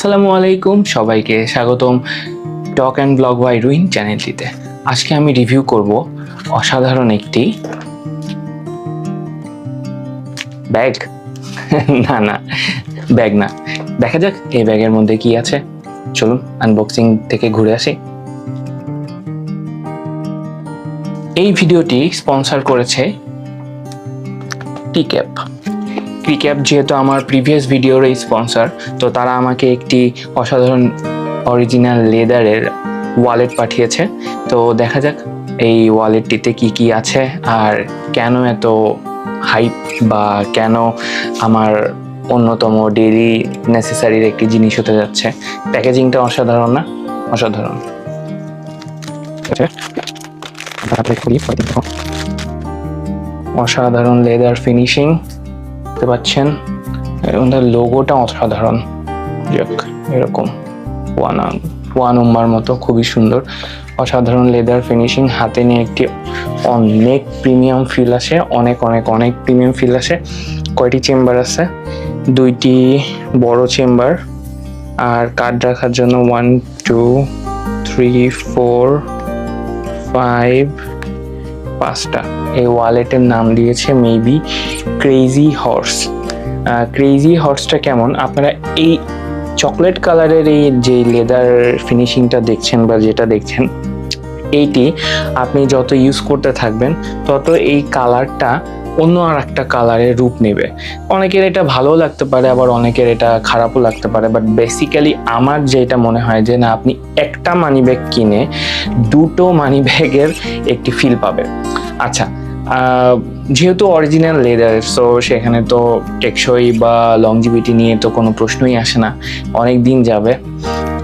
আসসালামু আলাইকুম। সবাইকে স্বাগতম talk and blog by Ruin চ্যানেলটিতে। আজকে আমি রিভিউ করব অসাধারণ একটি ব্যাগ। না না, ব্যাগ না। দেখা যাক এই ব্যাগের মধ্যে কি আছে। চলুন আনবক্সিং থেকে ঘুরে আসি। এই ভিডিওটি স্পন্সর করেছে টিক্যাপ। ক্রিক্যাপ যেহেতু আমার প্রিভিয়াস ভিডিওর এই স্পন্সর তো তারা আমাকে একটি অসাধারণ অরিজিনাল লেদারের ওয়ালেট পাঠিয়েছে। তো দেখা যাক এই ওয়ালেটটিতে কি কি আছে আর কেন এত হাইপ বা কেন আমার অন্যতম ডেইলি নেসেসারির একটি জিনিস হতে যাচ্ছে। প্যাকেজিংটা অসাধারণ না? অসাধারণ। অসাধারণ লেদার ফিনিশিং দেখতে পাচ্ছেন তার লোগোটা অসাধারণ। যাক, এরকম। ওয়ান ওয়ান উম্মার মতো, খুবই সুন্দর। অসাধারণ লেদার ফিনিশিং হাতে নিয়ে একটি অনেক প্রিমিয়াম ফিল আসে, অনেক অনেক অনেক প্রিমিয়াম ফিল আসে। কয়টি চেম্বার আছে? দুইটি বড় চেম্বার আর কার্ড রাখার জন্য one two three four five পাঁচটা। এই ওয়ালেটের নাম দিয়েছে মেবি ক্রেজি হর্স ক্রেজি হর্সটা কেমন? আপনারা এই চকলেট কালারের এই যে লেদার ফিনিশিংটা দেখছেন বা যেটা দেখছেন, এইটি আপনি যত ইউজ করতে থাকবেন, তত এই কালারটা অন্য আর একটা কালারের রূপ নেবে। অনেকের এটা ভালো লাগতে পারে, আবার অনেকের এটা খারাপও লাগতে পারে বাট বেসিক্যালি আমার যেটা মনে হয় যে না, আপনি একটা মানি ব্যাগ কিনে দুটো মানি ব্যাগের একটি ফিল পাবে আচ্ছা যেহেতু অরিজিনাল লেদার সো সেখানে তো টেকসই বা লংজিভিটি নিয়ে তো কোনো প্রশ্নই আসে না অনেক দিন যাবে।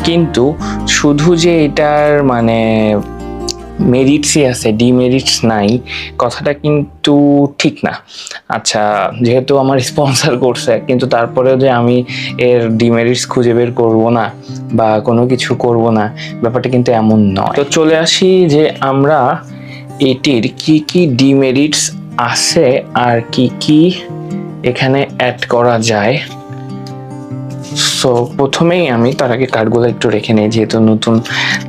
কিন্তু শুধু যে এটার মানে মেরিটসই আছে, ডিমেরিটস নাই। কথাটা কিন্তু ঠিক না। আচ্ছা যেহেতু আমার স্পন্সর করছে, কিন্তু তারপরেও যে আমি এর ডিমেরিটস খুঁজে বের করব না বা কোনো কিছু করব না, ব্যাপারটা কিন্তু এমন নয়। তো চলে আসি যে আমরা এটির কি কি ডিমেরিটস আছে আর কি কি এখানে অ্যাড করা যায়। সো প্রথমেই আমি তার আগে কার্ডগুলো একটু রেখে নিই, যেহেতু নতুন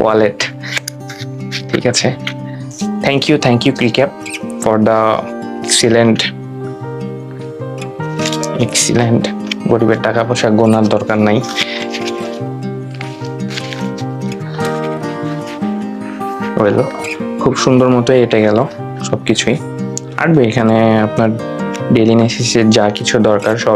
ওয়ালেট আছে থ্যাংক ইউ থ্যাংক ইউ ক্রিক্যাপ ফর দ্য এক্সিলেন্ট এক্সিলেন্ট গরিবের টাকা পয়সা গোনার দরকার নাই। খুব সুন্দর মতো এটা গেল সব কিছুই এখানে আপনার ডেলি নেসেসের যা কিছু দরকার সব